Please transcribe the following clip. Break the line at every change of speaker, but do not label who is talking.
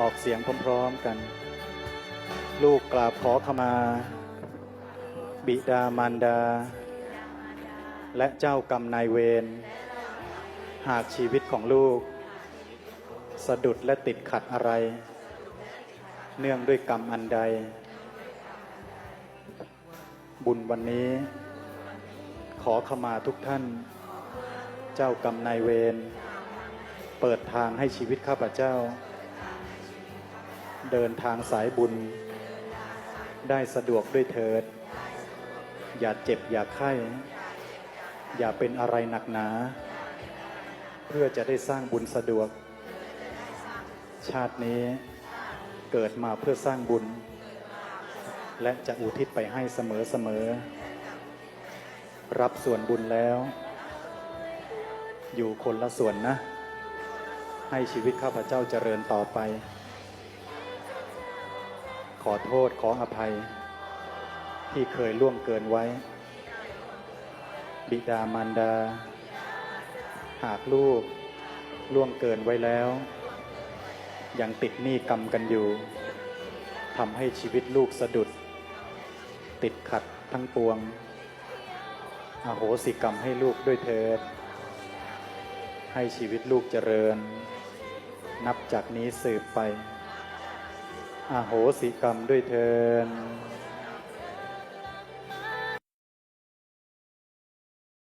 ออกเสียงพร้อมๆกัน ลูกกราบขอขมา บิดามารดา และเจ้ากรรมนายเวร หากชีวิตของลูก สะดุดและติดขัดอะไร เนื่องด้วยกรรมอันใด บุญวันนี้ ขอขมาทุกท่าน เจ้ากรรมนายเวร เปิดทางให้ชีวิตข้าพเจ้า เดินทางสายบุญ ได้สะดวกด้วยเถิด อย่าเจ็บอย่าไข้ อย่าเป็นอะไรหนักหนา เพื่อจะได้สร้างบุญสะดวก ชาตินี้เกิดมาเพื่อสร้างบุญ และจะอุทิศไปให้เสมอเสมอ รับส่วนบุญแล้ว อยู่คนละส่วนนะ ให้ชีวิตข้าพเจ้าเจริญต่อไป ขอโทษขออภัย ที่เคยล่วงเกินไว้ บิดามารดา หากลูกล่วงเกินไว้แล้ว ยังติดหนี้กรรมกันอยู่ทำให้ชีวิตลูกสะดุด ติดขัดทั้งปวง อโหสิกรรมให้ลูกด้วยเถิด ให้ชีวิตลูกเจริญ นับจากนี้สืบไป อโหสิกรรมด้วยเถิน